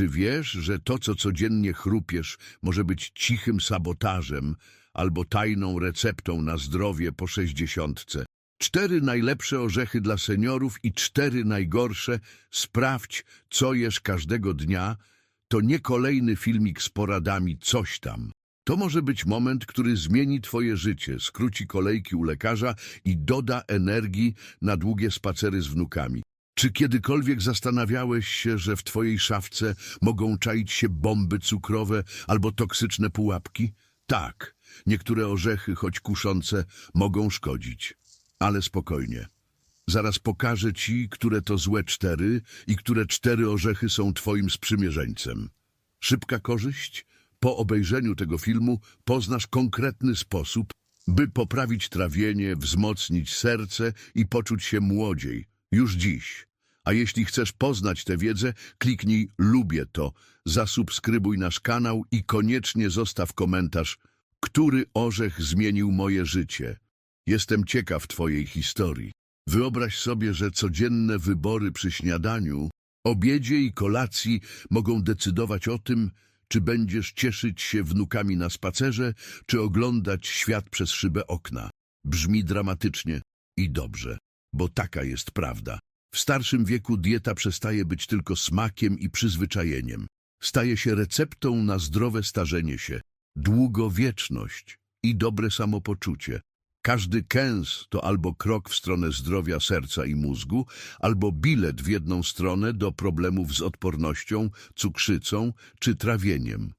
Czy wiesz, że to, co codziennie chrupiesz, może być cichym sabotażem albo tajną receptą na zdrowie po sześćdziesiątce? Cztery najlepsze orzechy dla seniorów i cztery najgorsze. Sprawdź, co jesz każdego dnia. To nie kolejny filmik z poradami coś tam. To może być moment, który zmieni twoje życie, skróci kolejki u lekarza i doda energii na długie spacery z wnukami. Czy kiedykolwiek zastanawiałeś się, że w twojej szafce mogą czaić się bomby cukrowe albo toksyczne pułapki? Tak, niektóre orzechy, choć kuszące, mogą szkodzić. Ale spokojnie. Zaraz pokażę ci, które to złe cztery i które cztery orzechy są twoim sprzymierzeńcem. Szybka korzyść? Po obejrzeniu tego filmu poznasz konkretny sposób, by poprawić trawienie, wzmocnić serce i poczuć się młodziej. Już dziś. A jeśli chcesz poznać tę wiedzę, kliknij lubię to, zasubskrybuj nasz kanał i koniecznie zostaw komentarz, który orzech zmienił moje życie. Jestem ciekaw twojej historii. Wyobraź sobie, że codzienne wybory przy śniadaniu, obiedzie i kolacji mogą decydować o tym, czy będziesz cieszyć się wnukami na spacerze, czy oglądać świat przez szybę okna. Brzmi dramatycznie i dobrze, bo taka jest prawda. W starszym wieku dieta przestaje być tylko smakiem i przyzwyczajeniem. Staje się receptą na zdrowe starzenie się, długowieczność i dobre samopoczucie. Każdy kęs to albo krok w stronę zdrowia serca i mózgu, albo bilet w jedną stronę do problemów z odpornością, cukrzycą czy trawieniem.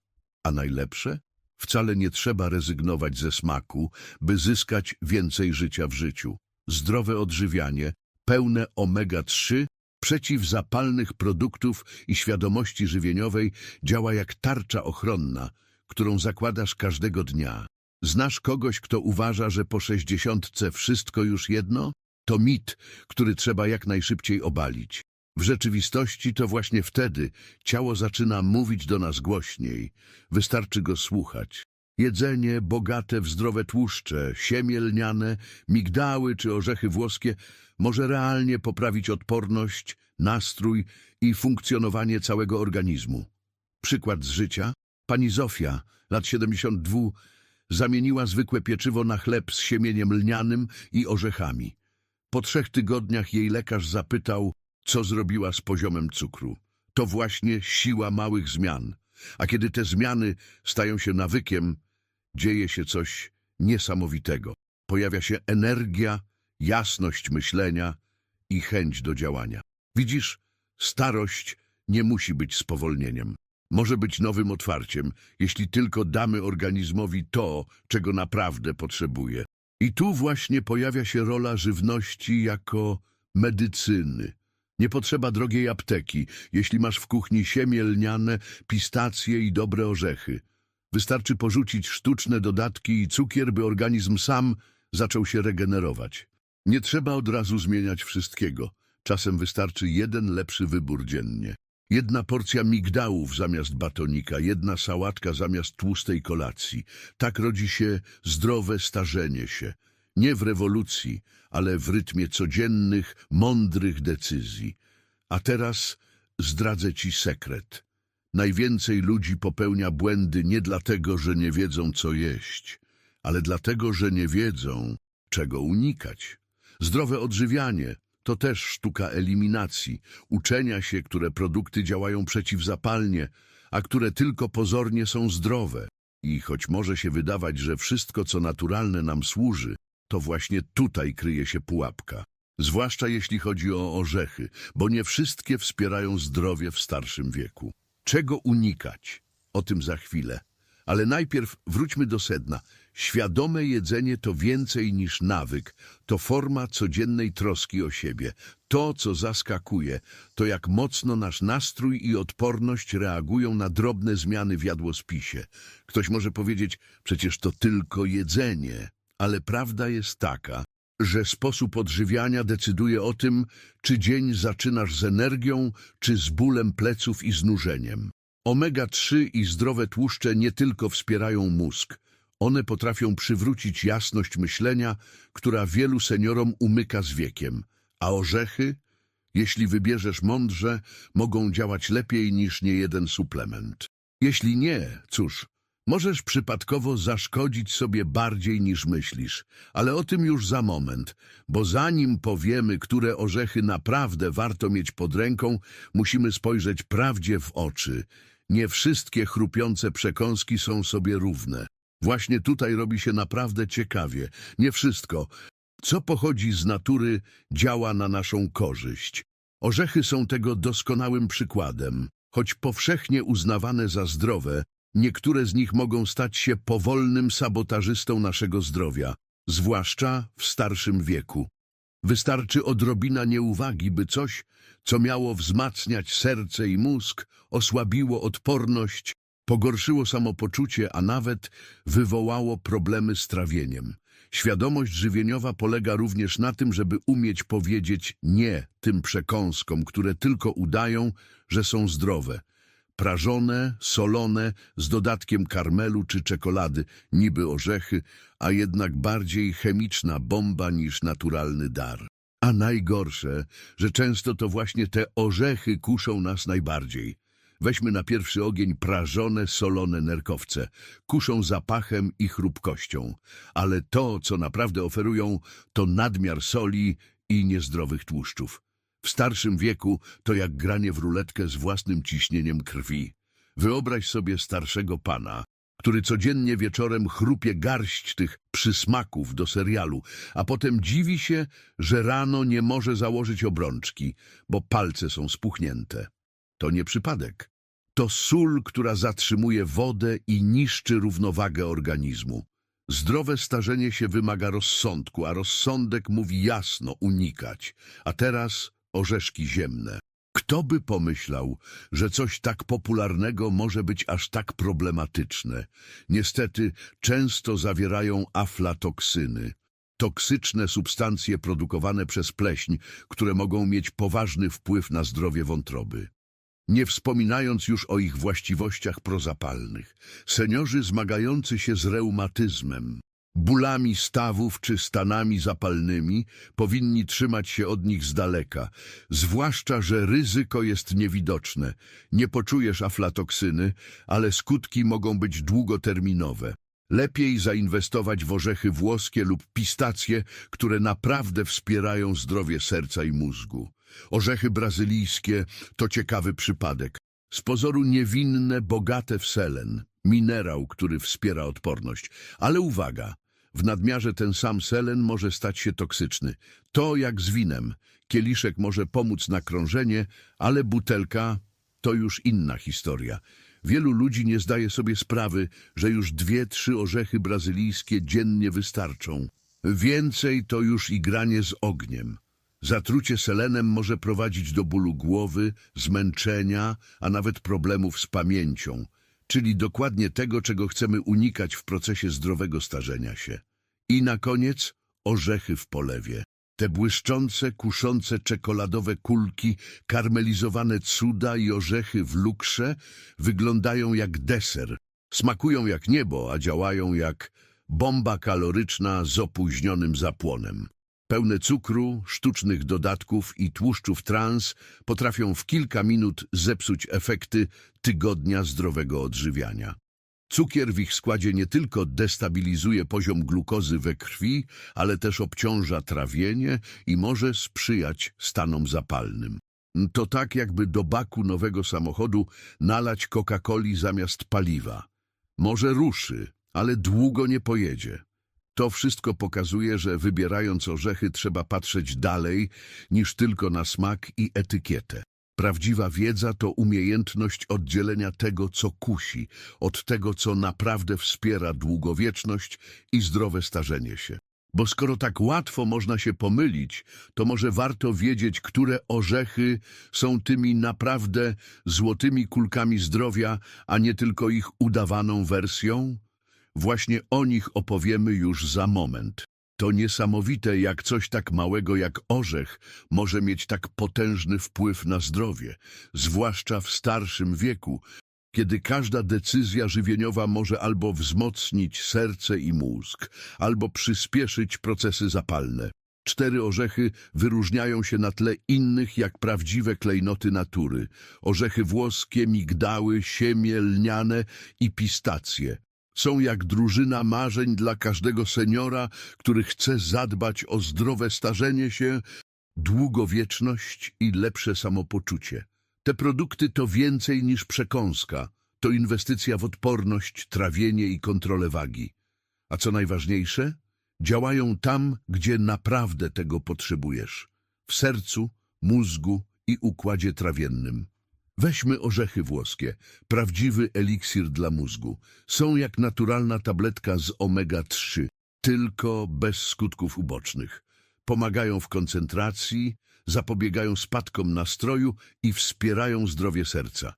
A najlepsze? Wcale nie trzeba rezygnować ze smaku, by zyskać więcej życia w życiu. Zdrowe odżywianie, pełne omega-3, przeciwzapalnych produktów i świadomości żywieniowej działa jak tarcza ochronna, którą zakładasz każdego dnia. Znasz kogoś, kto uważa, że po sześćdziesiątce wszystko już jedno? To mit, który trzeba jak najszybciej obalić. W rzeczywistości to właśnie wtedy ciało zaczyna mówić do nas głośniej. Wystarczy go słuchać. Jedzenie bogate w zdrowe tłuszcze, siemię lniane, migdały czy orzechy włoskie może realnie poprawić odporność, nastrój i funkcjonowanie całego organizmu. Przykład z życia. Pani Zofia, lat 72, zamieniła zwykłe pieczywo na chleb z siemieniem lnianym i orzechami. Po trzech tygodniach jej lekarz zapytał, co zrobiła z poziomem cukru. To właśnie siła małych zmian. A kiedy te zmiany stają się nawykiem, dzieje się coś niesamowitego. Pojawia się energia, jasność myślenia i chęć do działania. Widzisz, starość nie musi być spowolnieniem. Może być nowym otwarciem, jeśli tylko damy organizmowi to, czego naprawdę potrzebuje. I tu właśnie pojawia się rola żywności jako medycyny. Nie potrzeba drogiej apteki, jeśli masz w kuchni siemię lniane, pistacje i dobre orzechy. Wystarczy porzucić sztuczne dodatki i cukier, by organizm sam zaczął się regenerować. Nie trzeba od razu zmieniać wszystkiego. Czasem wystarczy jeden lepszy wybór dziennie. Jedna porcja migdałów zamiast batonika, jedna sałatka zamiast tłustej kolacji. Tak rodzi się zdrowe starzenie się. Nie w rewolucji, ale w rytmie codziennych, mądrych decyzji. A teraz zdradzę ci sekret. Najwięcej ludzi popełnia błędy nie dlatego, że nie wiedzą, co jeść, ale dlatego, że nie wiedzą, czego unikać. Zdrowe odżywianie to też sztuka eliminacji, uczenia się, które produkty działają przeciwzapalnie, a które tylko pozornie są zdrowe. I choć może się wydawać, że wszystko, co naturalne nam służy, to właśnie tutaj kryje się pułapka. Zwłaszcza jeśli chodzi o orzechy, bo nie wszystkie wspierają zdrowie w starszym wieku. Czego unikać? O tym za chwilę. Ale najpierw wróćmy do sedna. Świadome jedzenie to więcej niż nawyk, to forma codziennej troski o siebie. To, co zaskakuje, to jak mocno nasz nastrój i odporność reagują na drobne zmiany w jadłospisie. Ktoś może powiedzieć, przecież to tylko jedzenie, ale prawda jest taka, że sposób odżywiania decyduje o tym, czy dzień zaczynasz z energią, czy z bólem pleców i znużeniem. Omega-3 i zdrowe tłuszcze nie tylko wspierają mózg, one potrafią przywrócić jasność myślenia, która wielu seniorom umyka z wiekiem, a orzechy Jeśli wybierzesz mądrze, mogą działać lepiej niż niejeden suplement. Jeśli nie, cóż, możesz przypadkowo zaszkodzić sobie bardziej niż myślisz. Ale o tym już za moment, bo zanim powiemy, które orzechy naprawdę warto mieć pod ręką, musimy spojrzeć prawdzie w oczy. Nie wszystkie chrupiące przekąski są sobie równe. Właśnie tutaj robi się naprawdę ciekawie. Nie wszystko, co pochodzi z natury, działa na naszą korzyść. Orzechy są tego doskonałym przykładem. Choć powszechnie uznawane za zdrowe, niektóre z nich mogą stać się powolnym sabotażystą naszego zdrowia, zwłaszcza w starszym wieku. Wystarczy odrobina nieuwagi, by coś, co miało wzmacniać serce i mózg, osłabiło odporność, pogorszyło samopoczucie, a nawet wywołało problemy z trawieniem. Świadomość żywieniowa polega również na tym, żeby umieć powiedzieć nie tym przekąskom, które tylko udają, że są zdrowe. Prażone, solone, z dodatkiem karmelu czy czekolady, niby orzechy, a jednak bardziej chemiczna bomba niż naturalny dar. A najgorsze, że często to właśnie te orzechy kuszą nas najbardziej. Weźmy na pierwszy ogień prażone, solone nerkowce. Kuszą zapachem i chrupkością. Ale to, co naprawdę oferują, to nadmiar soli i niezdrowych tłuszczów. W starszym wieku to jak granie w ruletkę z własnym ciśnieniem krwi. Wyobraź sobie starszego pana, który codziennie wieczorem chrupie garść tych przysmaków do serialu, a potem dziwi się, że rano nie może założyć obrączki, bo palce są spuchnięte. To nie przypadek. To sól, która zatrzymuje wodę i niszczy równowagę organizmu. Zdrowe starzenie się wymaga rozsądku, a rozsądek mówi jasno unikać. A teraz orzeszki ziemne. Kto by pomyślał, że coś tak popularnego może być aż tak problematyczne? Niestety często zawierają aflatoksyny. Toksyczne substancje produkowane przez pleśń, które mogą mieć poważny wpływ na zdrowie wątroby. Nie wspominając już o ich właściwościach prozapalnych. Seniorzy zmagający się z reumatyzmem, bólami stawów czy stanami zapalnymi powinni trzymać się od nich z daleka, zwłaszcza, że ryzyko jest niewidoczne. Nie poczujesz aflatoksyny, ale skutki mogą być długoterminowe. Lepiej zainwestować w orzechy włoskie lub pistacje, które naprawdę wspierają zdrowie serca i mózgu. Orzechy brazylijskie to ciekawy przypadek. Z pozoru niewinne, bogate w selen, minerał, który wspiera odporność. Ale uwaga, w nadmiarze ten sam selen może stać się toksyczny. To jak z winem. Kieliszek może pomóc na krążenie, ale butelka to już inna historia. Wielu ludzi nie zdaje sobie sprawy, że już dwie, trzy orzechy brazylijskie dziennie wystarczą. Więcej to już igranie z ogniem. Zatrucie selenem może prowadzić do bólu głowy, zmęczenia, a nawet problemów z pamięcią, czyli dokładnie tego, czego chcemy unikać w procesie zdrowego starzenia się. I na koniec orzechy w polewie. Te błyszczące, kuszące czekoladowe kulki, karmelizowane cuda i orzechy w lukrze wyglądają jak deser. Smakują jak niebo, a działają jak bomba kaloryczna z opóźnionym zapłonem. Pełne cukru, sztucznych dodatków i tłuszczów trans potrafią w kilka minut zepsuć efekty tygodnia zdrowego odżywiania. Cukier w ich składzie nie tylko destabilizuje poziom glukozy we krwi, ale też obciąża trawienie i może sprzyjać stanom zapalnym. To tak, jakby do baku nowego samochodu nalać Coca-Coli zamiast paliwa. Może ruszy, ale długo nie pojedzie. To wszystko pokazuje, że wybierając orzechy trzeba patrzeć dalej niż tylko na smak i etykietę. Prawdziwa wiedza to umiejętność oddzielenia tego, co kusi, od tego, co naprawdę wspiera długowieczność i zdrowe starzenie się. Bo skoro tak łatwo można się pomylić, to może warto wiedzieć, które orzechy są tymi naprawdę złotymi kulkami zdrowia, a nie tylko ich udawaną wersją? Właśnie o nich opowiemy już za moment. To niesamowite, jak coś tak małego jak orzech może mieć tak potężny wpływ na zdrowie, zwłaszcza w starszym wieku, kiedy każda decyzja żywieniowa może albo wzmocnić serce i mózg, albo przyspieszyć procesy zapalne. cztery orzechy wyróżniają się na tle innych jak prawdziwe klejnoty natury. Orzechy włoskie, migdały, siemię, lniane i pistacje. Są jak drużyna marzeń dla każdego seniora, który chce zadbać o zdrowe starzenie się, długowieczność i lepsze samopoczucie. Te produkty to więcej niż przekąska. To inwestycja w odporność, trawienie i kontrolę wagi. A co najważniejsze, działają tam, gdzie naprawdę tego potrzebujesz. W sercu, mózgu i układzie trawiennym. Weźmy orzechy włoskie, prawdziwy eliksir dla mózgu. Są jak naturalna tabletka z omega-3, tylko bez skutków ubocznych. Pomagają w koncentracji, zapobiegają spadkom nastroju i wspierają zdrowie serca.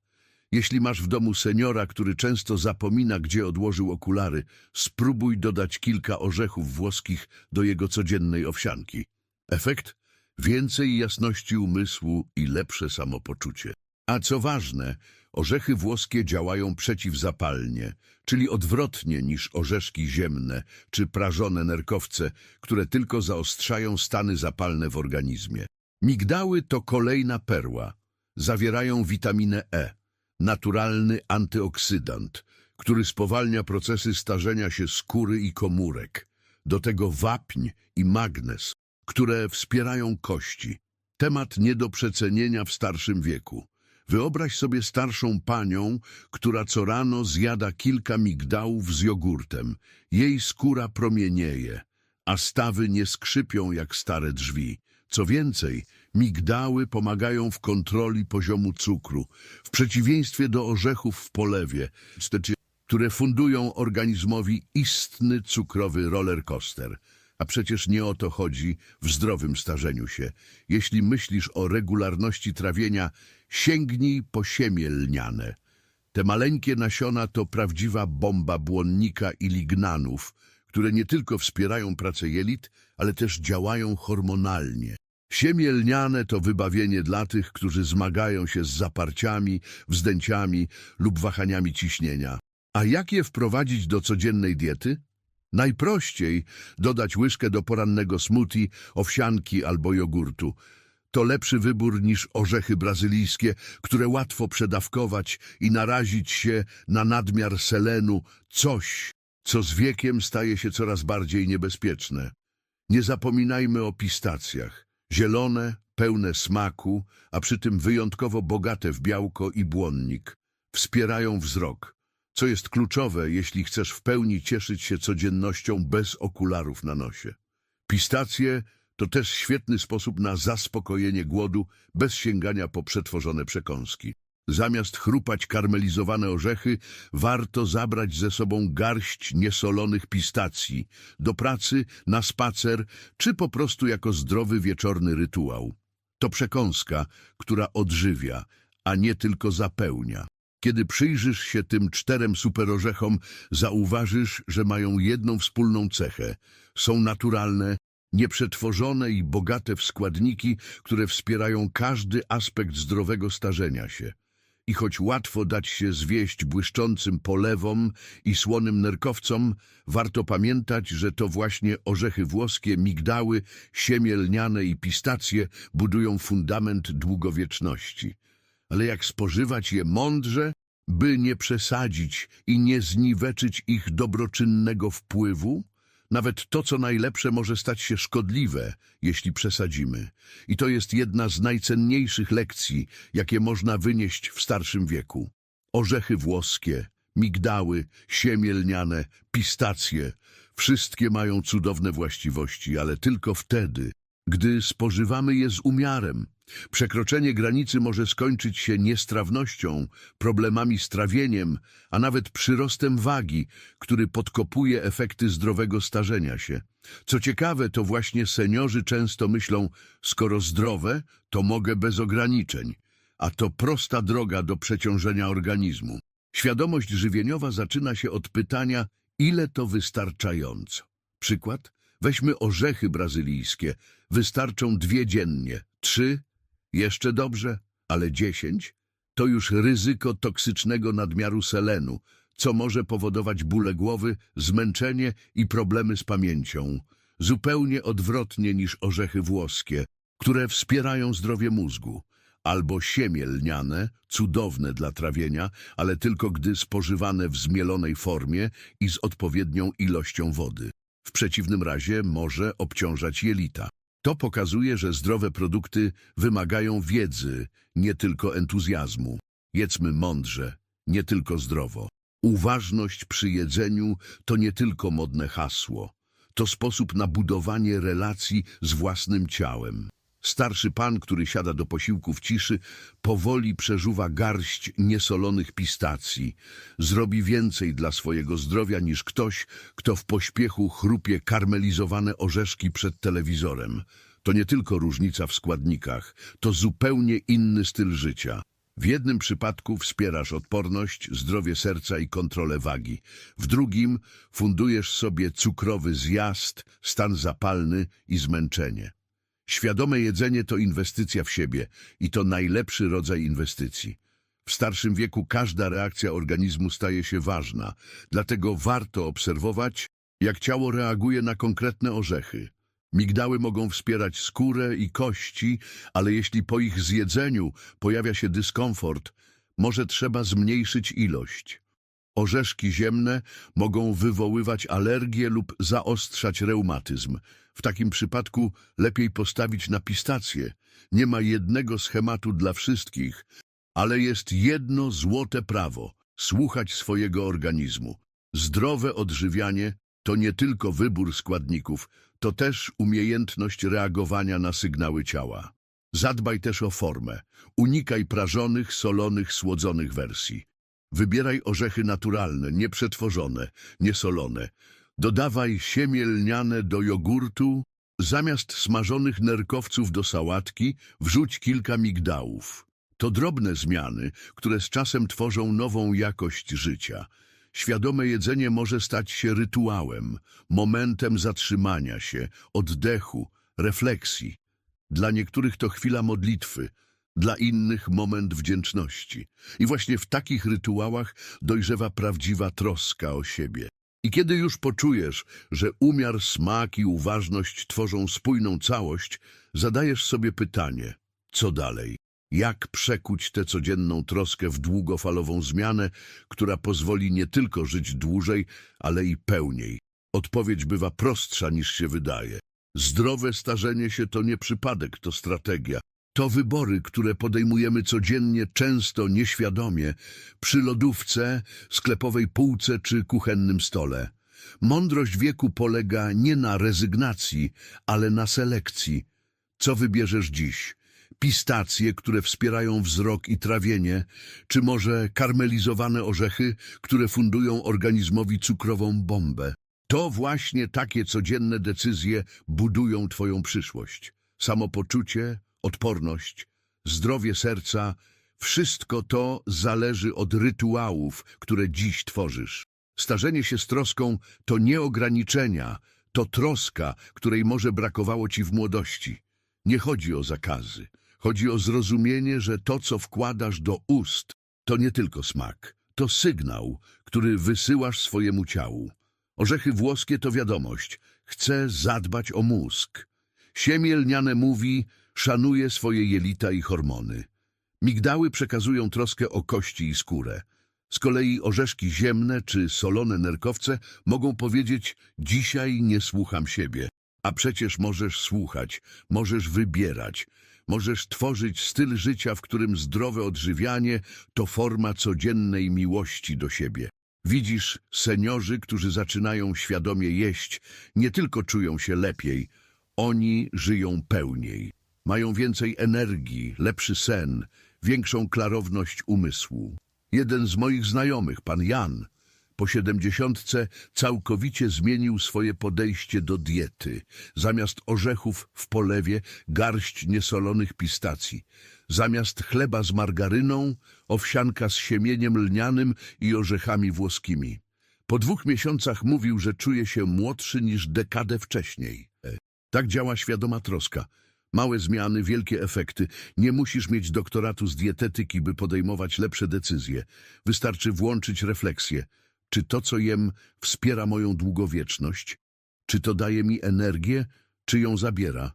Jeśli masz w domu seniora, który często zapomina, gdzie odłożył okulary, spróbuj dodać kilka orzechów włoskich do jego codziennej owsianki. Efekt? Więcej jasności umysłu i lepsze samopoczucie. A co ważne, orzechy włoskie działają przeciwzapalnie, czyli odwrotnie niż orzeszki ziemne czy prażone nerkowce, które tylko zaostrzają stany zapalne w organizmie. Migdały to kolejna perła. Zawierają witaminę E, naturalny antyoksydant, który spowalnia procesy starzenia się skóry i komórek. Do tego wapń i magnez, które wspierają kości. Temat nie do przecenienia w starszym wieku. Wyobraź sobie starszą panią, która co rano zjada kilka migdałów z jogurtem. Jej skóra promienieje, a stawy nie skrzypią jak stare drzwi. Co więcej, migdały pomagają w kontroli poziomu cukru, w przeciwieństwie do orzechów w polewie, które fundują organizmowi istny cukrowy rollercoaster. A przecież nie o to chodzi w zdrowym starzeniu się. Jeśli myślisz o regularności trawienia, sięgnij po siemię lniane. Te maleńkie nasiona to prawdziwa bomba błonnika i lignanów, które nie tylko wspierają pracę jelit, ale też działają hormonalnie. Siemię lniane to wybawienie dla tych, którzy zmagają się z zaparciami, wzdęciami lub wahaniami ciśnienia. A jak je wprowadzić do codziennej diety? Najprościej dodać łyżkę do porannego smoothie, owsianki albo jogurtu. To lepszy wybór niż orzechy brazylijskie, które łatwo przedawkować i narazić się na nadmiar selenu, coś, co z wiekiem staje się coraz bardziej niebezpieczne. Nie zapominajmy o pistacjach. Zielone, pełne smaku, a przy tym wyjątkowo bogate w białko i błonnik. Wspierają wzrok, co jest kluczowe, jeśli chcesz w pełni cieszyć się codziennością bez okularów na nosie. Pistacje to też świetny sposób na zaspokojenie głodu bez sięgania po przetworzone przekąski. Zamiast chrupać karmelizowane orzechy, warto zabrać ze sobą garść niesolonych pistacji do pracy, na spacer, czy po prostu jako zdrowy wieczorny rytuał. To przekąska, która odżywia, a nie tylko zapełnia. Kiedy przyjrzysz się tym czterem superorzechom, zauważysz, że mają jedną wspólną cechę. Są naturalne, nieprzetworzone i bogate w składniki, które wspierają każdy aspekt zdrowego starzenia się. I choć łatwo dać się zwieść błyszczącym polewom i słonym nerkowcom, warto pamiętać, że to właśnie orzechy włoskie, migdały, siemię lniane i pistacje budują fundament długowieczności. Ale jak spożywać je mądrze, by nie przesadzić i nie zniweczyć ich dobroczynnego wpływu? Nawet to, co najlepsze, może stać się szkodliwe, jeśli przesadzimy. I to jest jedna z najcenniejszych lekcji, jakie można wynieść w starszym wieku. Orzechy włoskie, migdały, siemię lniane, pistacje – wszystkie mają cudowne właściwości, ale tylko wtedy, gdy spożywamy je z umiarem. Przekroczenie granicy może skończyć się niestrawnością, problemami z trawieniem, a nawet przyrostem wagi, który podkopuje efekty zdrowego starzenia się. Co ciekawe, to właśnie seniorzy często myślą, skoro zdrowe, to mogę bez ograniczeń, a to prosta droga do przeciążenia organizmu. Świadomość żywieniowa zaczyna się od pytania, ile to wystarczająco. Przykład? Weźmy orzechy brazylijskie. Wystarczą dwie dziennie, trzy, jeszcze dobrze, ale dziesięć to już ryzyko toksycznego nadmiaru selenu, co może powodować bóle głowy, zmęczenie i problemy z pamięcią. zupełnie odwrotnie niż orzechy włoskie, które wspierają zdrowie mózgu, albo siemię lniane, cudowne dla trawienia, ale tylko gdy spożywane w zmielonej formie i z odpowiednią ilością wody. W przeciwnym razie może obciążać jelita. To pokazuje, że zdrowe produkty wymagają wiedzy, nie tylko entuzjazmu. Jedzmy mądrze, nie tylko zdrowo. Uważność przy jedzeniu to nie tylko modne hasło. To sposób na budowanie relacji z własnym ciałem. Starszy pan, który siada do posiłku w ciszy, powoli przeżuwa garść niesolonych pistacji. Zrobi więcej dla swojego zdrowia niż ktoś, kto w pośpiechu chrupie karmelizowane orzeszki przed telewizorem. To nie tylko różnica w składnikach, to zupełnie inny styl życia. W jednym przypadku wspierasz odporność, zdrowie serca i kontrolę wagi. W drugim fundujesz sobie cukrowy zjazd, stan zapalny i zmęczenie. Świadome jedzenie to inwestycja w siebie i to najlepszy rodzaj inwestycji. W starszym wieku każda reakcja organizmu staje się ważna, dlatego warto obserwować, jak ciało reaguje na konkretne orzechy. Migdały mogą wspierać skórę i kości, ale jeśli po ich zjedzeniu pojawia się dyskomfort, może trzeba zmniejszyć ilość. Orzeszki ziemne mogą wywoływać alergię lub zaostrzać reumatyzm. W takim przypadku lepiej postawić na pistacje. Nie ma jednego schematu dla wszystkich, ale jest jedno złote prawo – słuchać swojego organizmu. Zdrowe odżywianie to nie tylko wybór składników, to też umiejętność reagowania na sygnały ciała. Zadbaj też o formę. Unikaj prażonych, solonych, słodzonych wersji. Wybieraj orzechy naturalne, nieprzetworzone, niesolone. Dodawaj siemię lniane do jogurtu. Zamiast smażonych nerkowców do sałatki, wrzuć kilka migdałów. To drobne zmiany, które z czasem tworzą nową jakość życia. Świadome jedzenie może stać się rytuałem, momentem zatrzymania się, oddechu, refleksji. Dla niektórych to chwila modlitwy, dla innych moment wdzięczności. I właśnie w takich rytuałach dojrzewa prawdziwa troska o siebie. I kiedy już poczujesz, że umiar, smak i uważność tworzą spójną całość, zadajesz sobie pytanie, co dalej? Jak przekuć tę codzienną troskę w długofalową zmianę, która pozwoli nie tylko żyć dłużej, ale i pełniej? Odpowiedź bywa prostsza niż się wydaje. Zdrowe starzenie się to nie przypadek, to strategia. To wybory, które podejmujemy codziennie, często nieświadomie, przy lodówce, sklepowej półce czy kuchennym stole. Mądrość wieku polega nie na rezygnacji, ale na selekcji. Co wybierzesz dziś? Pistacje, które wspierają wzrok i trawienie, czy może karmelizowane orzechy, które fundują organizmowi cukrową bombę? To właśnie takie codzienne decyzje budują Twoją przyszłość. Samopoczucie, odporność, zdrowie serca, wszystko to zależy od rytuałów, które dziś tworzysz. Starzenie się z troską to nie ograniczenia, to troska, której może brakowało ci w młodości. Nie chodzi o zakazy. Chodzi o zrozumienie, że to, co wkładasz do ust, to nie tylko smak. To sygnał, który wysyłasz swojemu ciału. Orzechy włoskie to wiadomość. Chcę zadbać o mózg. Siemię lniane mówi, szanuje swoje jelita i hormony. Migdały przekazują troskę o kości i skórę. Z kolei orzeszki ziemne czy solone nerkowce mogą powiedzieć dzisiaj nie słucham siebie. A przecież możesz słuchać, możesz wybierać, możesz tworzyć styl życia, w którym zdrowe odżywianie to forma codziennej miłości do siebie. Widzisz, seniorzy, którzy zaczynają świadomie jeść, nie tylko czują się lepiej, oni żyją pełniej. Mają więcej energii, lepszy sen, większą klarowność umysłu. Jeden z moich znajomych, pan Jan, po siedemdziesiątce całkowicie zmienił swoje podejście do diety. Zamiast orzechów w polewie garść niesolonych pistacji. Zamiast chleba z margaryną owsianka z siemieniem lnianym i orzechami włoskimi. Po dwóch miesiącach mówił, że czuje się młodszy niż dekadę wcześniej. Tak działa świadoma troska. Małe zmiany, wielkie efekty. Nie musisz mieć doktoratu z dietetyki, by podejmować lepsze decyzje. Wystarczy włączyć refleksję. Czy to, co jem, wspiera moją długowieczność? Czy to daje mi energię, czy ją zabiera?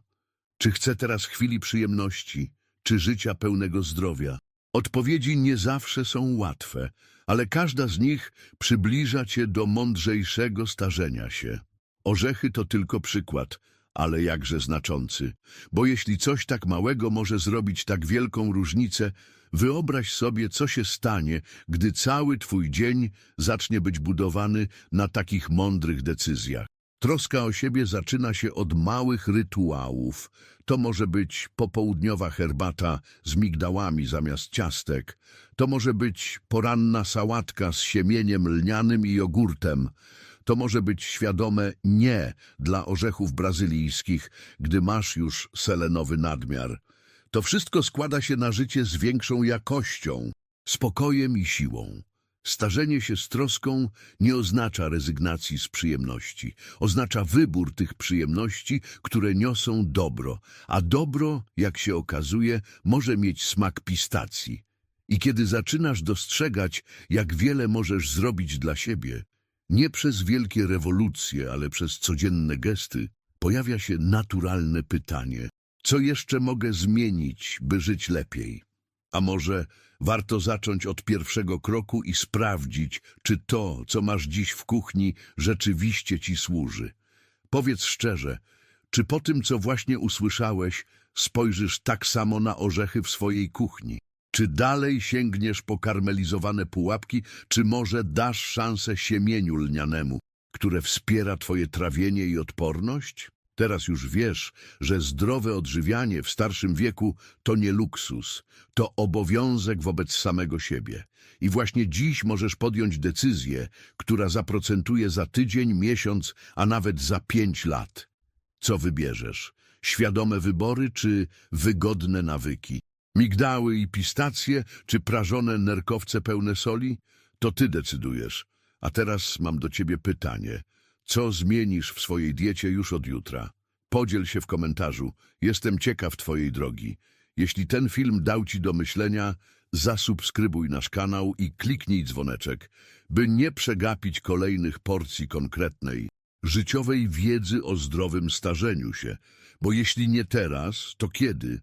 Czy chcę teraz chwili przyjemności, czy życia pełnego zdrowia? Odpowiedzi nie zawsze są łatwe, ale każda z nich przybliża cię do mądrzejszego starzenia się. Orzechy to tylko przykład, ale jakże znaczący, bo jeśli coś tak małego może zrobić tak wielką różnicę, wyobraź sobie, co się stanie, gdy cały twój dzień zacznie być budowany na takich mądrych decyzjach. Troska o siebie zaczyna się od małych rytuałów. To może być popołudniowa herbata z migdałami zamiast ciastek. To może być poranna sałatka z siemieniem lnianym i jogurtem. To może być świadome nie dla orzechów brazylijskich, gdy masz już selenowy nadmiar. To wszystko składa się na życie z większą jakością, spokojem i siłą. Starzenie się z troską nie oznacza rezygnacji z przyjemności. Oznacza wybór tych przyjemności, które niosą dobro. A dobro, jak się okazuje, może mieć smak pistacji. I kiedy zaczynasz dostrzegać, jak wiele możesz zrobić dla siebie, nie przez wielkie rewolucje, ale przez codzienne gesty, pojawia się naturalne pytanie. Co jeszcze mogę zmienić, by żyć lepiej? A może warto zacząć od pierwszego kroku i sprawdzić, czy to, co masz dziś w kuchni, rzeczywiście ci służy. Powiedz szczerze, czy po tym, co właśnie usłyszałeś, spojrzysz tak samo na orzechy w swojej kuchni? Czy dalej sięgniesz po karmelizowane pułapki, czy może dasz szansę siemieniu lnianemu, które wspiera twoje trawienie i odporność? Teraz już wiesz, że zdrowe odżywianie w starszym wieku to nie luksus, to obowiązek wobec samego siebie. I właśnie dziś możesz podjąć decyzję, która zaprocentuje za tydzień, miesiąc, a nawet za pięć lat. Co wybierzesz? Świadome wybory czy wygodne nawyki? Migdały i pistacje czy prażone nerkowce pełne soli? To ty decydujesz. A teraz mam do ciebie pytanie. Co zmienisz w swojej diecie już od jutra? Podziel się w komentarzu. Jestem ciekaw twojej drogi. Jeśli ten film dał ci do myślenia, zasubskrybuj nasz kanał i kliknij dzwoneczek, by nie przegapić kolejnych porcji konkretnej, życiowej wiedzy o zdrowym starzeniu się. Bo jeśli nie teraz, to kiedy?